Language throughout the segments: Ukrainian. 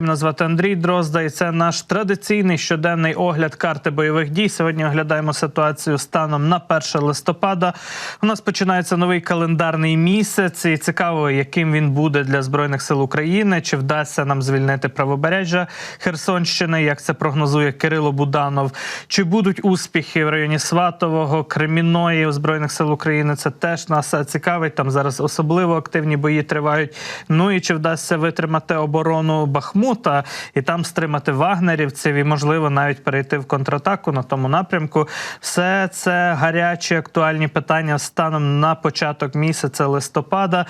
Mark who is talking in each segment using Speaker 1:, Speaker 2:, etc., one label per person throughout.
Speaker 1: Мене звати Андрій Дрозда, і це наш традиційний щоденний огляд карти бойових дій. Сьогодні оглядаємо ситуацію станом на 1 листопада. У нас починається новий календарний місяць. І цікаво, яким він буде для збройних сил України. Чи вдасться нам звільнити правобережжя Херсонщини? Як це прогнозує Кирило Буданов? Чи будуть успіхи в районі Сватового, Креміної у збройних сил України? Це теж нас цікавить. Там зараз особливо активні бої тривають. Ну і чи вдасться витримати оборону Бахмута і там стримати вагнерівців, і можливо навіть перейти в контратаку на тому напрямку. Все це гарячі актуальні питання станом на початок місяця листопада.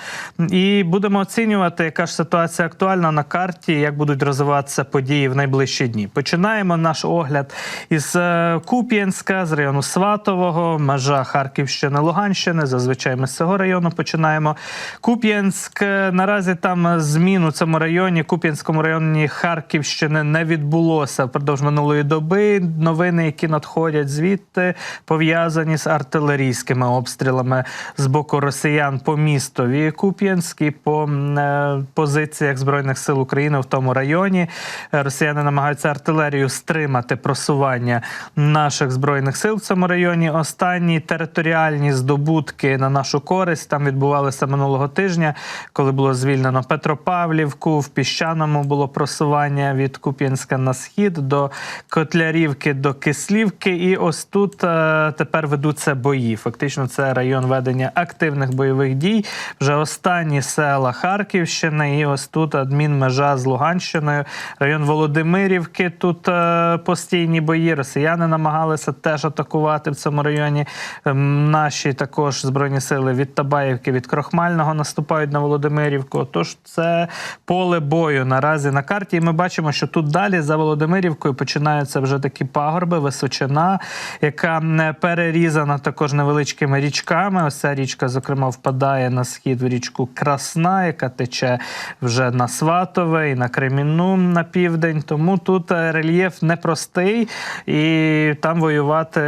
Speaker 1: І будемо оцінювати, яка ж ситуація актуальна на карті, як будуть розвиватися події в найближчі дні. Починаємо наш огляд із е, Куп'янська, з району Сватового, межа Харківщини, Луганщини. Зазвичай ми з цього району починаємо. Куп'янськ е, наразі там змін у цьому районі, Куп'янському районі Харківщини не відбулося впродовж минулої доби. Новини, які надходять звідти, пов'язані з артилерійськими обстрілами з боку росіян по містові Куп'янськ і по е, позиціях збройних сил України в тому районі. Е, Росіяни намагаються артилерію стримати просування наших збройних сил в цьому районі. Останні територіальні здобутки на нашу користь там відбувалися минулого тижня, коли було звільнено Петропавлівку. В піщаному було просування від Куп'янська на схід до Котлярівки до Кислівки. І ось тут е, тепер ведуться бої. Фактично, це район ведення активних бойових дій. Вже останні села Харківщини, і ось тут адмінмежа з Луганщиною, район Володимирівки. Тут е, постійні бої. Росіяни намагалися теж атакувати в цьому районі. Ем, Наші також збройні сили від Табаївки, від Крохмального наступають на Володимирівку. Тож це поле бою наразі на карті. І ми бачимо, що тут далі за Володимирівкою починаються вже такі пагорби, височина, яка перерізана також невеличкими річками. Ось ця річка, зокрема, впадає на схід в річку Красна, яка тече вже на Сватове і на Кремінну на південь. Тому тут е, рельєф непростий, і там воювати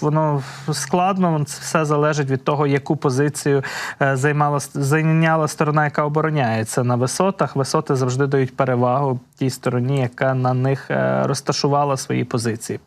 Speaker 1: воно складно. Це все залежить від того, яку позицію е, займала зайняла сторона, яка обороняється на висотах. Висоти завжди дають перевагу тій стороні, яка на них е, розташувала свої позиції.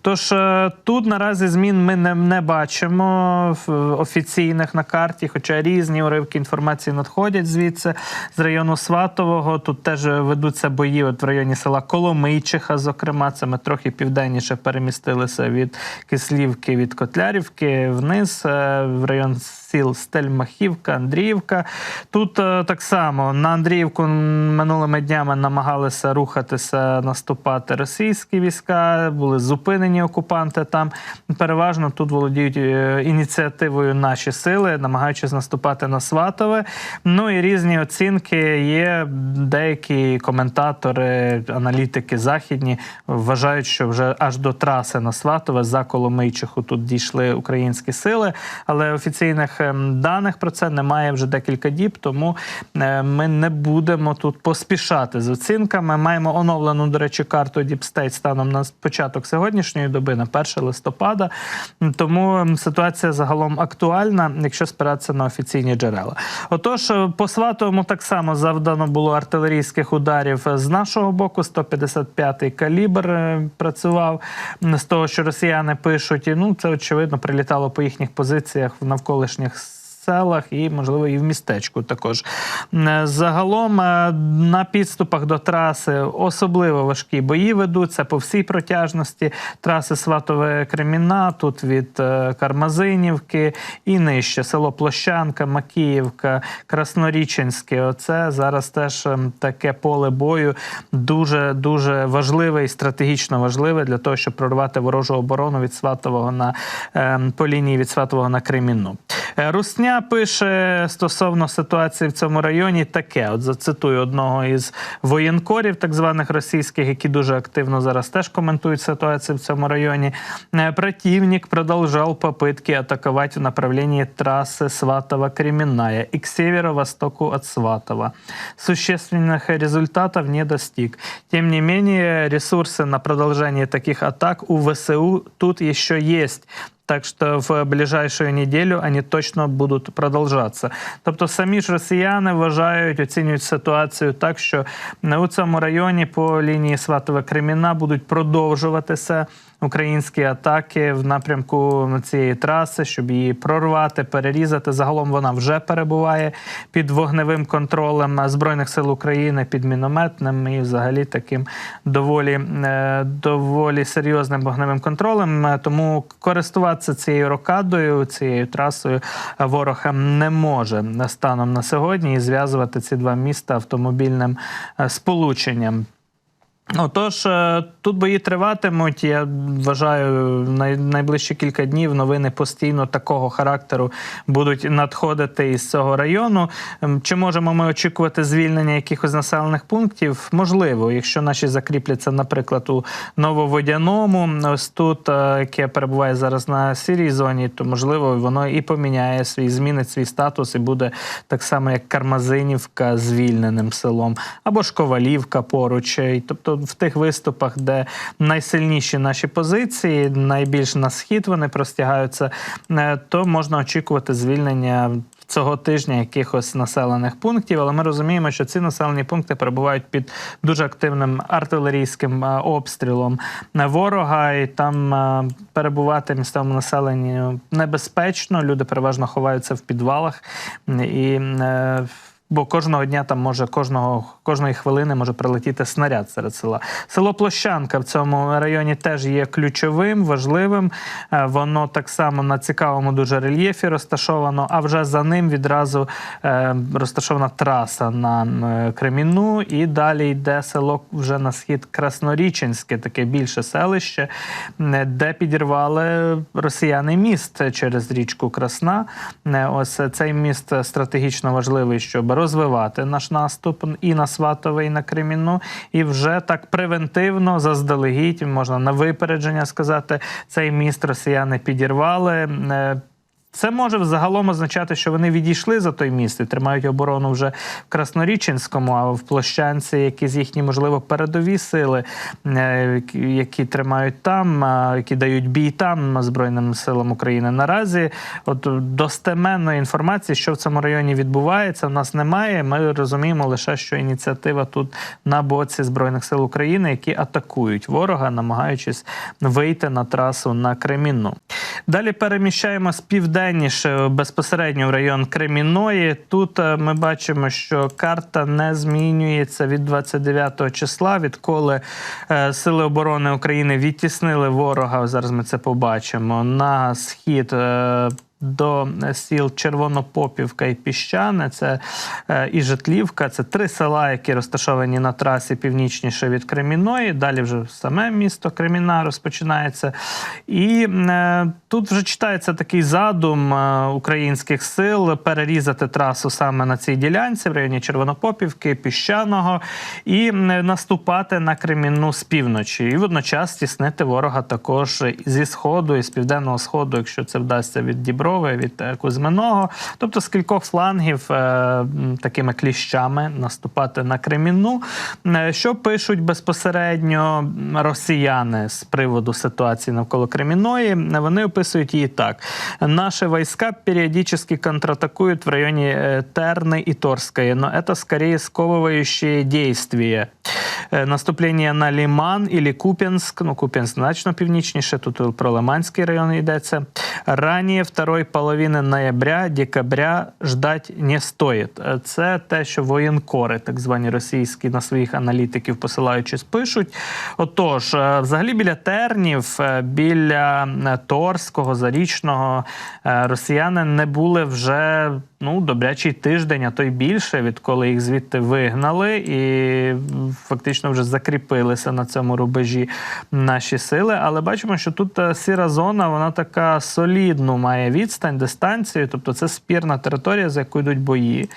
Speaker 1: Тож е, тут наразі змін ми не, не бачимо в- офіційних на карті, хоча різні уривки інформації надходять звідси з району Сватового. Тут теж ведуться бої от в районі села Коломийчиха. Зокрема, це ми трохи південніше перемістилися від Кислівки, від Котлярівки вниз е, в район сіл Стельмахівка, Андріївка. Тут е, так само на Андріївку минулими днями намагалися рухатися, наступати російські війська, були зупинені окупанти там. Переважно тут володіють е, ініціативою наші сили, намагаючись наступати на Сватове. Ну і різні оцінки є. Деякі коментатори, аналітики західні вважають, що вже аж до траси на Сватове за Коломийчиху тут дійшли українські сили, але офіційних даних про це немає вже декілька діб, тому е, ми не будемо тут поспішати з оцінками. Маємо оновлену, до речі, карту Deep State станом на початок сьогоднішньої доби, на 1 листопада. Тому ем, ситуація загалом актуальна, якщо спиратися на офіційні джерела. Отож, е, по Сватовому так само завдано було артилерійських ударів з нашого боку. 155-й калібр е, працював з того, що росіяни пишуть. І ну це очевидно прилітало по їхніх позиціях в навколишніх селах і, можливо, і в містечку також. Е, Загалом е, на підступах до траси особливо важкі бої ведуться по всій протяжності траси Сватове Креміна, тут від е, Кармазинівки і нижче село Площанка, Макіївка, Красноріченське. Оце зараз теж ем, таке поле бою дуже дуже важливе і стратегічно важливе для того, щоб прорвати ворожу оборону від Сватового на ем, по лінії від Сватового на Кремінну. Е, Русня пише стосовно ситуації в цьому районі таке: от зацитую одного із воєнкорів, так званих російських, які дуже активно зараз теж коментують ситуацію в цьому районі. Е, Противник продолжал попытки атаковать в направлении трассы Сватова-Кременная и к северо-востоку от Сватова. Существенных результатов не достиг. Тем не менее, ресурсы на продолжение таких атак у ВСУ тут еще есть. Так що в ближайшую неділю вони точно будуть продовжатися. Тобто, самі ж росіяни вважають, оцінюють ситуацію так, що у цьому районі по лінії Сватове Креміна будуть продовжуватися українські атаки в напрямку цієї траси, щоб її прорвати, перерізати. Загалом вона вже перебуває під вогневим контролем збройних сил України, під мінометним і взагалі таким доволі е, доволі серйозним вогневим контролем. Е, Тому користуватися цією рокадою, цією трасою ворог не може станом на сьогодні і зв'язувати ці два міста автомобільним е, сполученням. Отож, е, тут бої триватимуть. Я вважаю, найближчі кілька днів новини постійно такого характеру будуть надходити із цього району. Ем, Чи можемо ми очікувати звільнення якихось населених пунктів? Можливо, якщо наші закріпляться, наприклад, у Нововодяному, ось тут, е, яке перебуває зараз на сірій зоні, то можливо воно і поміняє свій, змінить свій статус і буде так само, як Кармазинівка звільненим селом, або ж Ковалівка поруч. Тобто в тих виступах, де найсильніші наші позиції, найбільш на схід вони простягаються, е, то можна очікувати звільнення. Цього тижня якихось населених пунктів, але ми розуміємо, що ці населені пункти перебувають під дуже активним артилерійським е, обстрілом ворога, і там е, перебувати місцевому населенню небезпечно. Люди переважно ховаються в підвалах і. Бо кожного дня там може кожного кожної хвилини може прилетіти снаряд серед села. Село Площанка в цьому районі теж є ключовим, важливим. Е, Воно так само на цікавому дуже рельєфі розташовано. А вже за ним відразу е, розташована траса на е, Креміну, і далі йде село вже на схід Красноріченське, таке більше селище, де підірвали росіяни міст через річку Красна. Ось цей міст стратегічно важливий, щоб розвивати наш наступ і на Сватове, і на Кремінну. І вже так превентивно, заздалегідь, можна на випередження сказати, цей міст росіяни підірвали. Це може взагалом означати, що вони відійшли за той міст і тримають оборону вже в Красноріченському, а в Площанці якісь їхні, можливо, передові сили, е, які- які тримають там, які дають бій там Збройним силам України. Наразі от достеменної інформації, що в цьому районі відбувається, в нас немає. Ми розуміємо лише, що ініціатива тут на боці Збройних сил України, які атакують ворога, намагаючись вийти на трасу на Кремінну. Далі переміщаємось південніше безпосередньо в район Креміної. Тут е, ми бачимо, що карта не змінюється від 29 числа, відколи е, Сили оборони України відтіснили ворога. Зараз ми це побачимо на схід. Е, До сіл Червонопопівка і Піщане, це е, і Житлівка. Це три села, які розташовані на трасі північніше від Креміної. Далі вже саме місто Креміна розпочинається. І е, тут вже читається такий задум е, українських сил перерізати трасу саме на цій ділянці в районі Червонопопівки, Піщаного, і е, наступати на Кремінну з півночі. І водночас тіснити ворога також зі сходу і з південного сходу, якщо це вдасться від Діброви, від е, Кузьминого. Тобто з кількох флангів е, такими кліщами наступати на Кремінну. Е, Що пишуть безпосередньо росіяни з приводу ситуації навколо Кремінної? Вони описують її так: наші війська періодично контратакують в районі Терни і Торської, но це скорее сковывающие действия. Е, Наступлення на Ліман і Куп'янськ, ну Куп'янськ значно північніше, тут про Лиманський район йдеться. Ранее второй половини ноября, декабря ждать не стоїть. Е, Це те, що воєнкори, так звані російські, на своїх аналітиків посилаючись, пишуть. Отож, е, взагалі біля Тернів, біля Торського, Зарічного росіяни не були вже ну, добрячий тиждень, а то й більше, відколи їх звідти вигнали і фактично вже закріпилися на цьому рубежі наші сили. Але бачимо, що тут е, сіра зона, вона така солідну має відстань, дистанцію, тобто це спірна територія, за яку йдуть бої.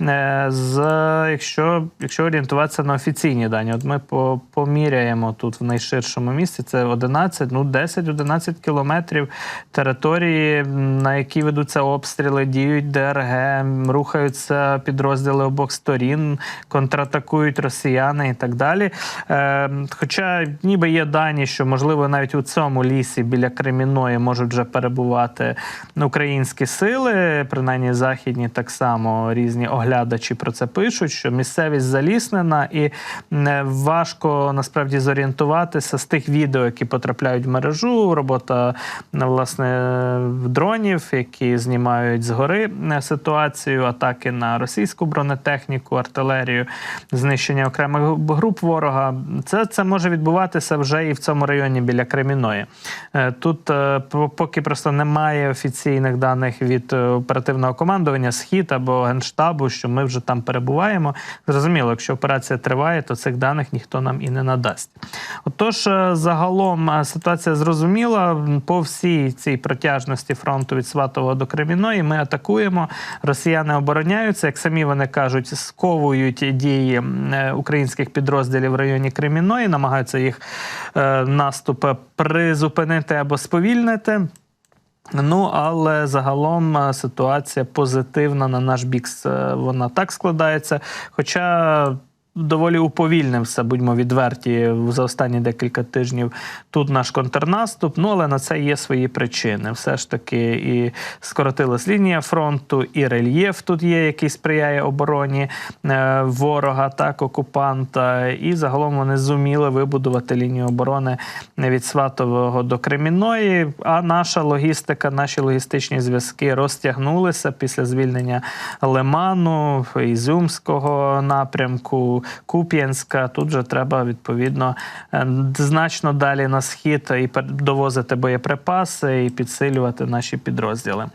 Speaker 1: Е, З, якщо, якщо орієнтуватися на офіційні дані, от ми по, поміряємо тут в найширшому місці, це 11, ну 10-11 кілометрів території, на які ведуться обстріли, діють ДРГ, ОПГ, рухаються підрозділи обох сторін, контратакують росіяни і так далі. Е, Хоча ніби є дані, що можливо навіть у цьому лісі біля Креміної можуть вже перебувати українські сили, принаймні західні так само різні оглядачі про це пишуть, що місцевість заліснена і е, важко насправді зорієнтуватися з тих відео, які потрапляють в мережу. Робота е, власне дронів, які знімають згори е, ситуацію, атаки на російську бронетехніку, артилерію, знищення окремих груп ворога. Це, це може відбуватися вже і в цьому районі біля Креміної. Е, Тут е, поки просто немає офіційних даних від е, оперативного командування Схід або Генштабу, що ми вже там перебуваємо. Зрозуміло, якщо операція триває, то цих даних ніхто нам і не надасть. Отож, загалом ситуація зрозуміла по всій цій протяжності фронту від Сватового до Креміної. Ми атакуємо. Росіяни обороняються, як самі вони кажуть, сковують дії е, українських підрозділів в районі Креміної, намагаються їх наступ призупинити або сповільнити. Ну, але загалом е, ситуація позитивна на наш бік. Вона так складається. Хоча доволі уповільнився, будьмо відверті, за останні декілька тижнів тут наш контрнаступ. Ну, але на це є свої причини. Все ж таки, і скоротилась лінія фронту, і рельєф тут є, який сприяє обороні е, ворога, так, окупанта. І загалом вони зуміли вибудувати лінію оборони від Сватового до Креміної. А наша логістика, наші логістичні зв'язки розтягнулися після звільнення Лиману, Ізюмського напрямку, Куп'янська. Тут же треба відповідно е, значно далі на схід і довозити боєприпаси і підсилювати наші підрозділи.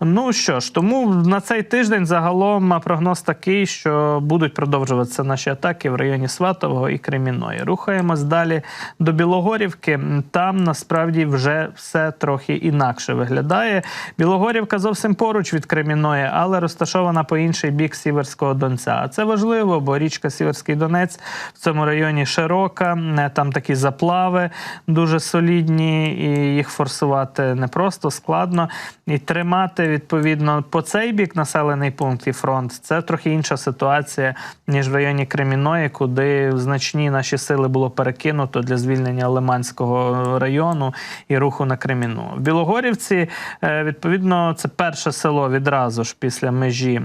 Speaker 1: Ну що ж, тому на цей тиждень загалом прогноз такий, що будуть продовжуватися наші атаки в районі Сватового і Креміної. Рухаємось далі до Білогорівки. Там насправді вже все трохи інакше виглядає. Білогорівка зовсім поруч від Креміної, але розташована по інший бік Сіверського Донця. А це важливо, бо річка Сіверський Донець в цьому районі широка. е, Там такі заплави дуже солідні, і їх форсувати не просто складно. І тримати відповідно по цей бік населений пункт і фронт це трохи інша ситуація ніж в районі Креміної, куди значні наші сили було перекинуто для звільнення Лиманського району і руху на Креміну. В Білогорівці е, відповідно це перше село відразу ж після межі.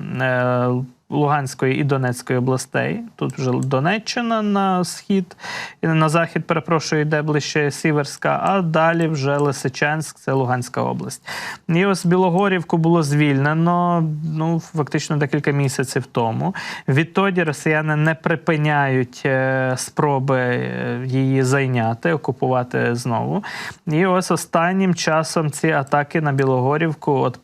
Speaker 1: Луганської і Донецької областей. Тут вже Донеччина на схід, на захід, перепрошую, йде ближче Сіверська, а далі вже Лисичанськ, це Луганська область. І ось Білогорівку було звільнено ну, фактично декілька місяців тому. Відтоді росіяни не припиняють е, спроби е, її зайняти, окупувати знову. І ось останнім часом ці атаки на Білогорівку. от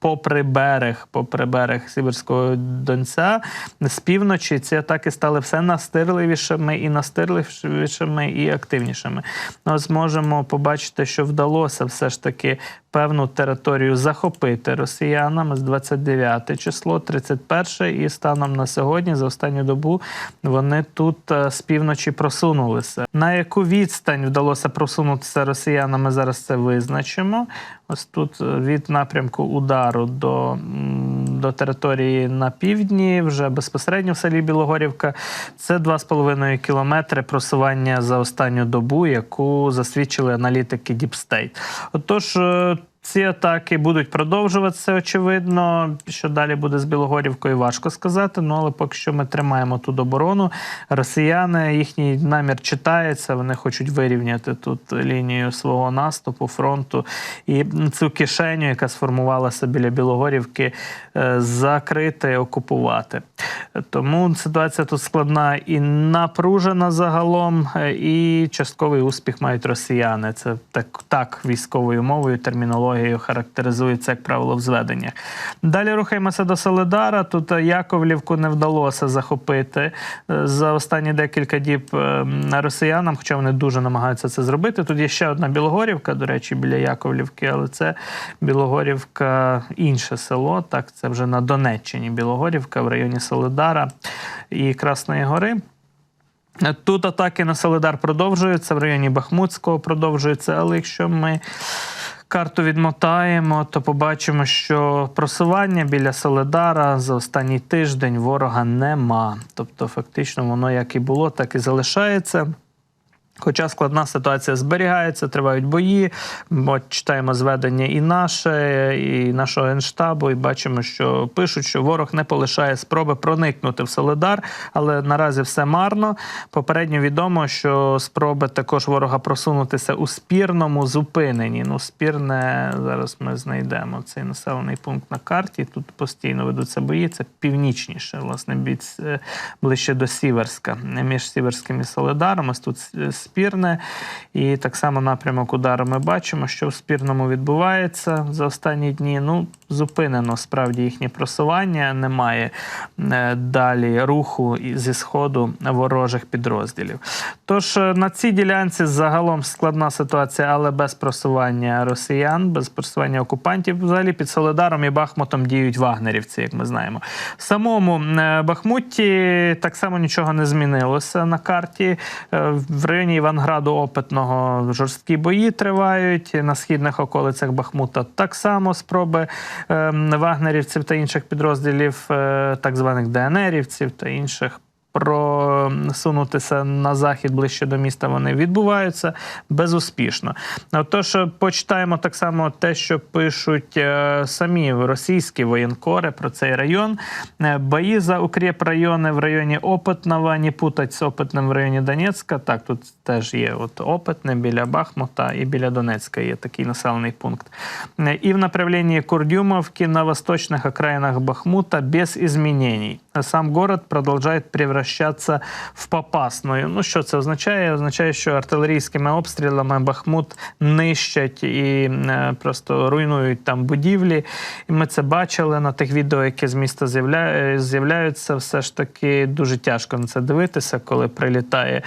Speaker 1: Попри берег, попри берег Сіверського Донця, з півночі ці атаки стали все настирливішими і настирливішими і активнішими. Ну, Ось можемо побачити, що вдалося все ж таки певну територію захопити росіянам з 29 число, 31 і станом на сьогодні, за останню добу, вони тут е, з півночі просунулися. На яку відстань вдалося просунутися росіянам, ми зараз це визначимо. Ось тут е, від напрямку удару до, до території на півдні, вже безпосередньо в селі Білогорівка, це 2,5 кілометри просування за останню добу, яку засвідчили аналітики Діпстейт. Отож, е, ці атаки будуть продовжуватися, очевидно. Що далі буде з Білогорівкою, важко сказати. Ну але поки що ми тримаємо тут оборону. Росіяни їхній намір читається. Вони хочуть вирівняти тут лінію свого наступу, фронту і цю кишеню, яка сформувалася біля Білогорівки, е, закрити, окупувати. Тому ситуація тут складна і напружена загалом, е, і частковий успіх мають росіяни. Це так, так військовою мовою, термінологією характеризується, як правило, в зведеннях. Далі рухаємося до Соледара. Тут е, Яковлівку не вдалося захопити е, за останні декілька діб е, росіянам, хоча вони дуже намагаються це зробити. Тут є ще одна Білогорівка, до речі, біля Яковлівки, але це Білогорівка інше село. Так, це вже на Донеччині Білогорівка в районі Соледара і Красної Гори. Тут атаки на Соледар продовжуються, в районі Бахмутського продовжуються, але якщо ми карту відмотаємо, то побачимо, що просування біля Соледара за останній тиждень ворога нема. Тобто, фактично, воно як і було, так і залишається. Хоча складна ситуація зберігається, тривають бої. От читаємо зведення і наше, і нашого генштабу, і бачимо, що пишуть, що ворог не полишає спроби проникнути в Солидар, але наразі все марно. Попередньо відомо, що спроби також ворога просунутися у спірному зупинені. Ну, спірне зараз ми знайдемо цей населений пункт на карті. Тут постійно ведуться бої. Це північніше, власне, е, ближче до Сіверська, між Сіверським і Солидаром. Ось тут е, спірне. І так само напрямок удару ми бачимо, що в спірному відбувається за останні дні. Ну, зупинено справді їхнє просування, немає е, далі руху зі сходу ворожих підрозділів. Тож е, на цій ділянці загалом складна ситуація, але без просування росіян, без просування окупантів. Взагалі під Солидаром і Бахмутом діють вагнерівці, як ми знаємо. В самому е, Бахмуті так само нічого не змінилося на карті. В районі Іванграду Опитного жорсткі бої тривають. На східних околицях Бахмута так само спроби вагнерівців та інших підрозділів, е, так званих ДНРівців та інших. Просунутися на захід ближче до міста вони відбуваються безуспішно. Отож, е, почитаємо так само те, що пишуть е, самі російські воєнкори про цей район. Е, Бої за укріп райони в районі Опитного, не путать з Опитним в районі Донецька. Так, тут теж є от Опитне біля Бахмута і біля Донецька є такий населений пункт. Е, І в направлении Курдюмовки на восточных окраинах Бахмута без изменений. Сам город продолжает превращаться в Попасную. Ну що це означає? Означає, що артилерійськими обстрілами Бахмут нищать і е, просто руйнують там будівлі. І ми це бачили на тих відео, які з міста з'явля- з'являються. Все ж таки дуже тяжко на це дивитися, коли прилітає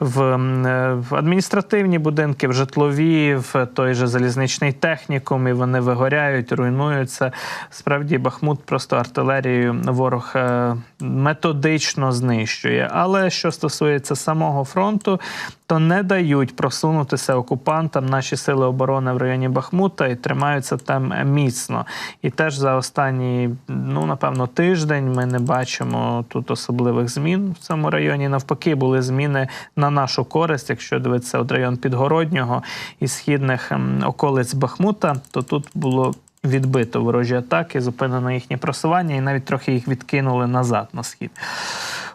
Speaker 1: в, е, в адміністративні будинки, в житлові, в той же залізничний технікум, і вони вигоряють, руйнуються. Справді, Бахмут просто артилерією ворог е, методично знищує. Але що стосується самого фронту, то не дають просунутися окупантам наші сили оборони в районі Бахмута і тримаються там міцно. І теж за останній, ну напевно, тиждень ми не бачимо тут особливих змін в цьому районі. Навпаки, були зміни на нашу користь. Якщо дивитися от район Підгороднього і східних ем, околиць Бахмута, то тут було. Відбито ворожі атаки, зупинено їхнє просування і навіть трохи їх відкинули назад на схід.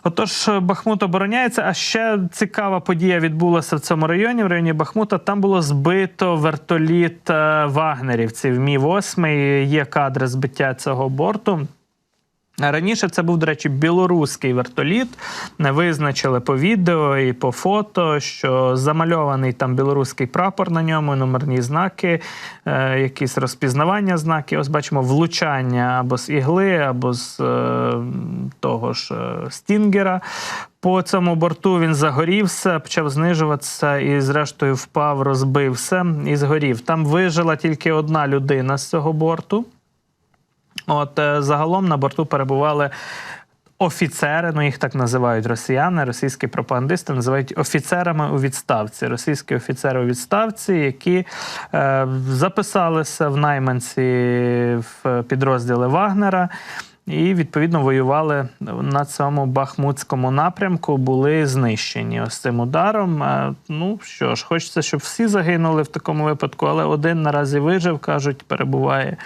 Speaker 1: Отож, Бахмут обороняється. А ще цікава подія відбулася в цьому районі. В районі Бахмута там було збито вертоліт е, вагнерівців. Мі 8 Є кадри збиття цього борту. Раніше це був, до речі, білоруський вертоліт. Не визначили по відео і по фото, що замальований там білоруський прапор на ньому, номерні знаки, е, якісь розпізнавання знаки. Ось бачимо влучання або з ігли, або з е, того ж е, стінгера. По цьому борту він загорівся, почав знижуватися і, зрештою, впав, розбився і згорів. Там вижила тільки одна людина з цього борту. От е, загалом на борту перебували офіцери, ну їх так називають росіяни, російські пропагандисти називають офіцерами у відставці. Російські офіцери у відставці, які е, записалися в найманці в підрозділи Вагнера. І відповідно воювали на цьому бахмутському напрямку, були знищені ось цим ударом. Е, Ну що ж, хочеться, щоб всі загинули в такому випадку, але один наразі вижив, кажуть, перебуває.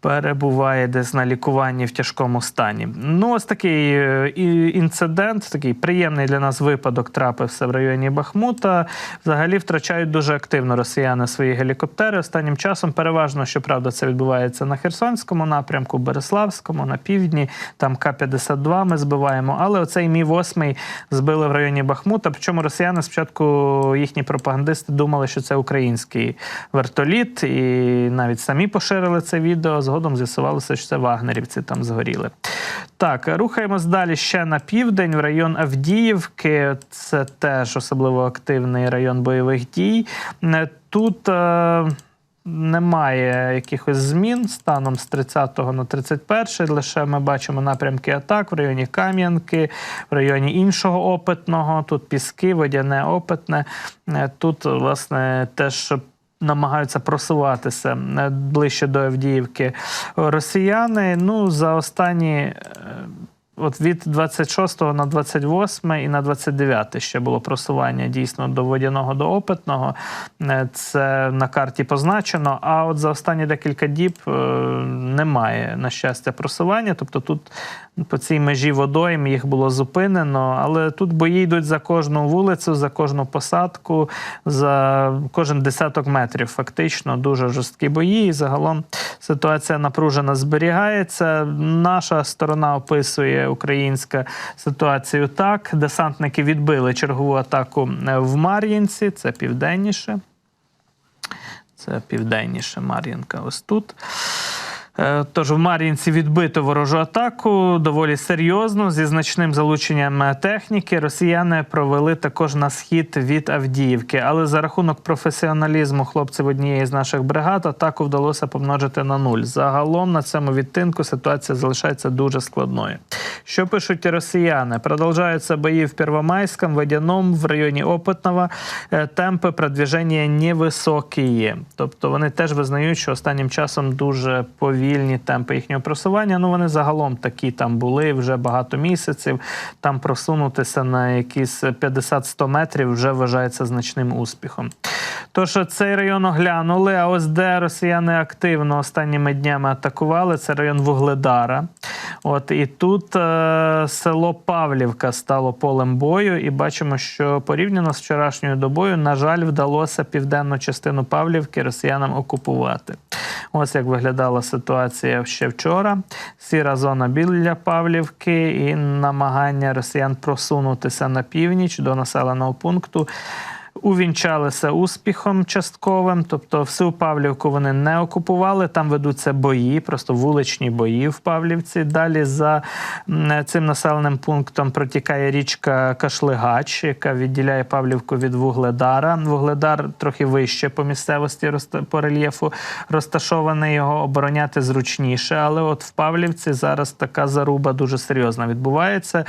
Speaker 1: Перебуває десь на лікуванні в тяжкому стані. Ну, ось такий е, інцидент, такий приємний для нас випадок трапився в районі Бахмута. Взагалі втрачають дуже активно росіяни свої гелікоптери. Останнім часом переважно, щоправда, це відбувається на Херсонському напрямку, Береславському, на півдні. Там К-52 ми збиваємо. Але оцей Мі 8 збили в районі Бахмута. Причому росіяни спочатку їхні пропагандисти думали, що це український вертоліт, і навіть самі поширили це відео. Згодом з'ясувалося, що це вагнерівці там згоріли. Так, рухаємось далі ще на південь, в район Авдіївки. Це теж особливо активний район бойових дій. Е, Тут. е, Немає якихось змін станом з 30 на 31. Лише ми бачимо напрямки атак в районі Кам'янки, в районі іншого опитного. Тут піски, водяне опитне. Е, Тут, власне, теж намагаються просуватися е, ближче до Авдіївки росіяни. Ну, за останні. е, От від 26 на 28 і на 29 ще було просування дійсно до водяного до опитного. Е, Це на карті позначено. А от за останні декілька діб немає, на щастя, просування. Тобто тут по цій межі водойм їх було зупинено. Але тут бої йдуть за кожну вулицю, за кожну посадку, за кожен десяток метрів. Фактично дуже жорсткі бої. І загалом ситуація напружена зберігається. Наша сторона описує українська ситуацію так. Десантники відбили чергову атаку е, в Мар'їнці, це південніше. Це південніше Мар'їнка, ось тут. Е, Тож в Мар'їнці відбито ворожу атаку доволі серйозно зі значним залученням е, техніки. Росіяни провели також на схід від Авдіївки, але за рахунок професіоналізму хлопців однієї з наших бригад атаку вдалося помножити на нуль. Загалом на цьому відтинку ситуація залишається дуже складною. Що пишуть росіяни? Продовжаються бої в Первомайському, Водяном, в районі Опитного. Е, Темпи продвіження невисокі. Тобто вони теж визнають, що останнім часом дуже повільні темпи їхнього просування. Ну вони загалом такі там були вже багато місяців. Там просунутися на якісь 50-100 метрів вже вважається значним успіхом. Тож цей район оглянули. А ось де росіяни активно останніми днями атакували, це район Вугледара. От і тут е, село Павлівка стало полем бою, і бачимо, що порівняно з вчорашньою добою, на жаль, вдалося південну частину Павлівки росіянам окупувати. Ось як виглядала ситуація ще вчора. Сіра зона біля Павлівки і намагання росіян просунутися на північ до населеного пункту. Увінчалися успіхом частковим, тобто всю Павлівку вони не окупували. Там ведуться бої, просто вуличні бої в Павлівці. Далі за цим населеним пунктом протікає річка Кашлигач, яка відділяє Павлівку від Вугледара. Вугледар трохи вище по місцевості по рельєфу розташований. Його обороняти зручніше. Але от в Павлівці зараз така заруба дуже серйозна відбувається.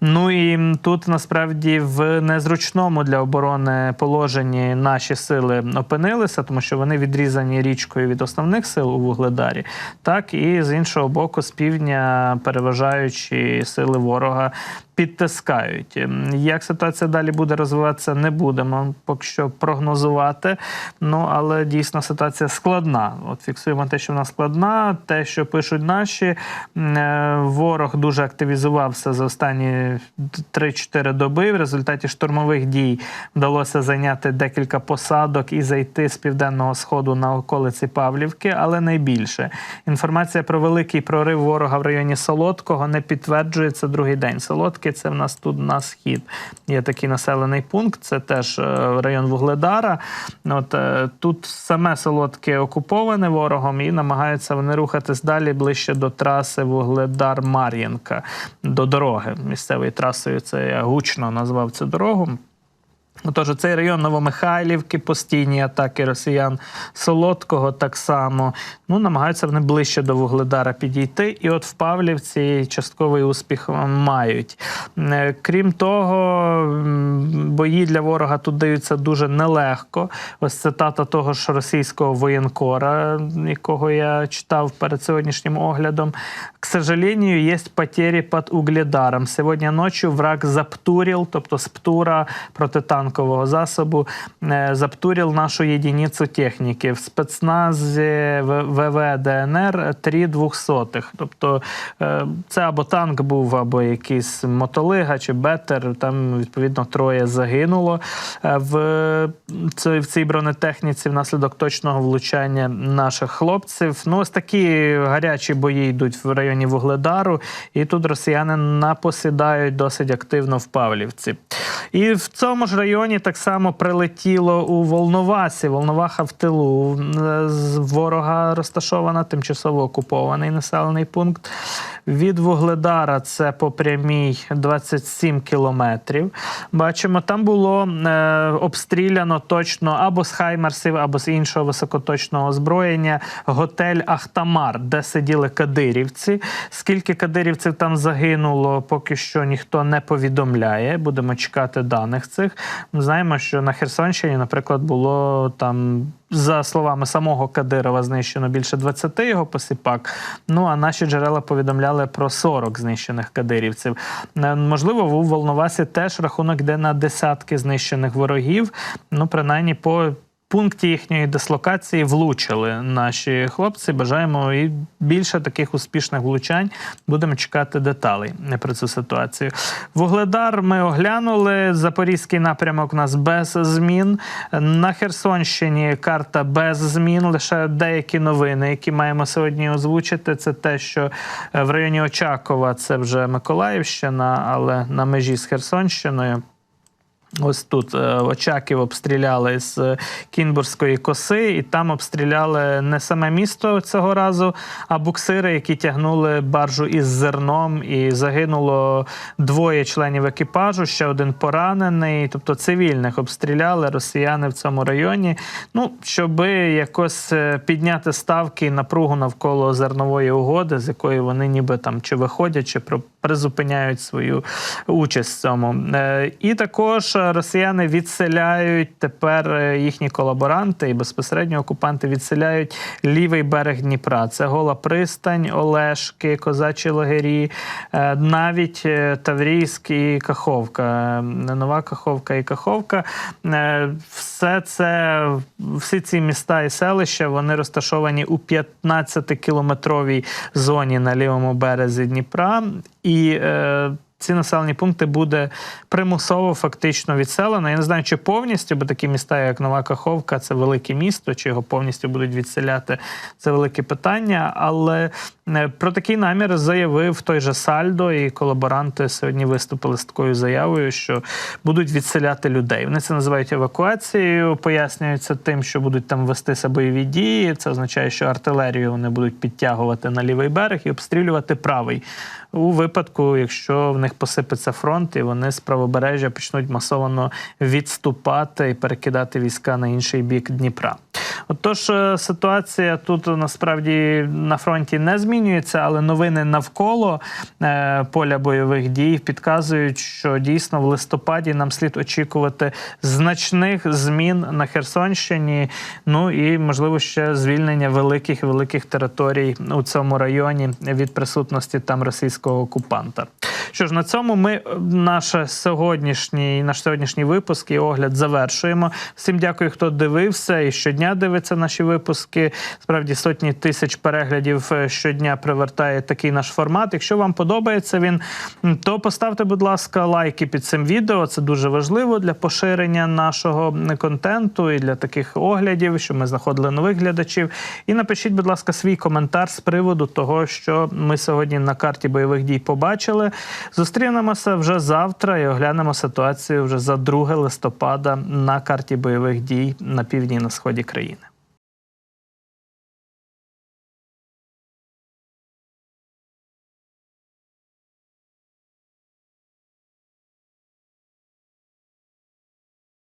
Speaker 1: Ну і тут насправді в незручному для оборони положенні наші сили опинилися, тому що вони відрізані річкою від основних сил у Вугледарі, так і з іншого боку, з півдня переважаючі сили ворога. Підтискають. Ем, Як ситуація далі буде розвиватися, не будемо поки що прогнозувати. Ну але дійсно ситуація складна. От фіксуємо те, що вона складна. Те, що пишуть наші, е, ворог дуже активізувався за останні 3-4 доби. В результаті штурмових дій вдалося зайняти декілька посадок і зайти з південного сходу на околиці Павлівки, але найбільше інформація про великий прорив ворога в районі Солодкого не підтверджується другий день. Солодке це в нас тут на схід. Є такий населений пункт. Це теж е, район Вугледара. От е, тут саме Солодке окуповане ворогом, і намагаються вони рухатись далі ближче до траси Вугледар-Мар'їнка, до дороги. Місцевою трасою це я гучно назвав цю дорогу. Тож цей район Новомихайлівки, постійні атаки росіян Солодкого так само. Ну, намагаються вони ближче до Вугледара підійти. І от в Павлівці частковий успіх мають. Е, Крім того, бої для ворога тут даються дуже нелегко. Ось цитата того ж російського воєнкора, якого я читав перед сьогоднішнім оглядом. К сожалению, есть потери под Угледаром. Сегодня ночью враг заптурил, тобто з птура протитанкового засобу, е, заптурив нашу єдиницю техніки. В спецназі В- ВВ ДНР 3 двохсотих. Тобто е, це або танк був, або якийсь мотолига чи бетер. Там, відповідно, троє загинуло е, в цій бронетехніці внаслідок точного влучання наших хлопців. Ну, ось такі гарячі бої йдуть в районі Вугледару, і тут росіяни напосідають досить активно в Павлівці. І в цьому ж районі так само прилетіло у Волновасі. Волноваха в тилу з ворога розташована, тимчасово окупований населений пункт. Від Вугледара це по прямій 27 кілометрів. Бачимо, там було е, обстріляно точно або з хаймерсів, або з іншого високоточного озброєння готель Ахтамар, де сиділи кадирівці. Скільки кадирівців там загинуло, поки що ніхто не повідомляє. Будемо чекати даних цих. Ми знаємо, що на Херсонщині, наприклад, було там За словами самого Кадирова, знищено більше 20 його посіпак. Ну а наші джерела повідомляли про 40 знищених кадирівців. Е, Можливо, у Волновасі теж рахунок йде на десятки знищених ворогів. Ну, принаймні, по пункті їхньої дислокації влучили наші хлопці. Бажаємо і більше таких успішних влучань. Будемо чекати деталей про цю ситуацію. Вугледар ми оглянули. Запорізький напрямок у нас без змін. На Херсонщині карта без змін. Лише деякі новини, які маємо сьогодні озвучити. Це те, що е, в районі Очакова це вже Миколаївщина, але на межі з Херсонщиною. Ось тут е, Очаків обстріляли з Кінбурзької коси, і там обстріляли не саме місто цього разу, а буксири, які тягнули баржу із зерном, і загинуло двоє членів екіпажу, ще один поранений. Тобто цивільних обстріляли росіяни в цьому районі. Ну, щоб якось е, підняти ставки і напругу навколо зернової угоди, з якої вони ніби там чи виходять, чи призупиняють свою участь в цьому. Е, І також росіяни відселяють тепер е, їхні колаборанти і безпосередньо окупанти відселяють лівий берег Дніпра. Це Гола Пристань, Олешки, Козачі Лагері, е, навіть е, Таврійськ і Каховка, Нова Каховка і Каховка. Все це, всі ці міста і селища вони розташовані у 15-кілометровій зоні на лівому березі Дніпра. І е, ці населені пункти буде примусово фактично відселено. Я не знаю, чи повністю, бо такі міста, як Нова Каховка, це велике місто, чи його повністю будуть відселяти, це велике питання. Але е, про такий намір заявив той же Сальдо, і колаборанти сьогодні виступили з такою заявою, що будуть відселяти людей. Вони це називають евакуацією, пояснюються тим, що будуть там вестися бойові дії. Це означає, що артилерію вони будуть підтягувати на лівий берег і обстрілювати правий. У випадку, якщо в них посипеться фронт, і вони з правобережжя почнуть масовано відступати і перекидати війська на інший бік Дніпра. Отож, ситуація тут насправді на фронті не змінюється, але новини навколо е, поля бойових дій підказують, що дійсно в листопаді нам слід очікувати значних змін на Херсонщині. Ну і можливо ще звільнення великих великих територій у цьому районі від присутності там російського окупанта. Що ж, на цьому ми е, наше сьогоднішній наш сьогоднішній випуск і огляд завершуємо. Всім дякую, хто дивився і щодня дивиться наші випуски. Справді сотні тисяч переглядів е, щодня привертає такий наш формат. Якщо вам подобається він, то поставте, будь ласка, лайки під цим відео. Це дуже важливо для поширення нашого контенту і для таких оглядів, щоб ми знаходили нових глядачів. І напишіть, будь ласка, свій коментар з приводу того, що ми сьогодні на карті бойових дій побачили. Зустрінемося вже завтра і оглянемо ситуацію вже за 2 листопада на карті бойових дій на півдні і на сході країни.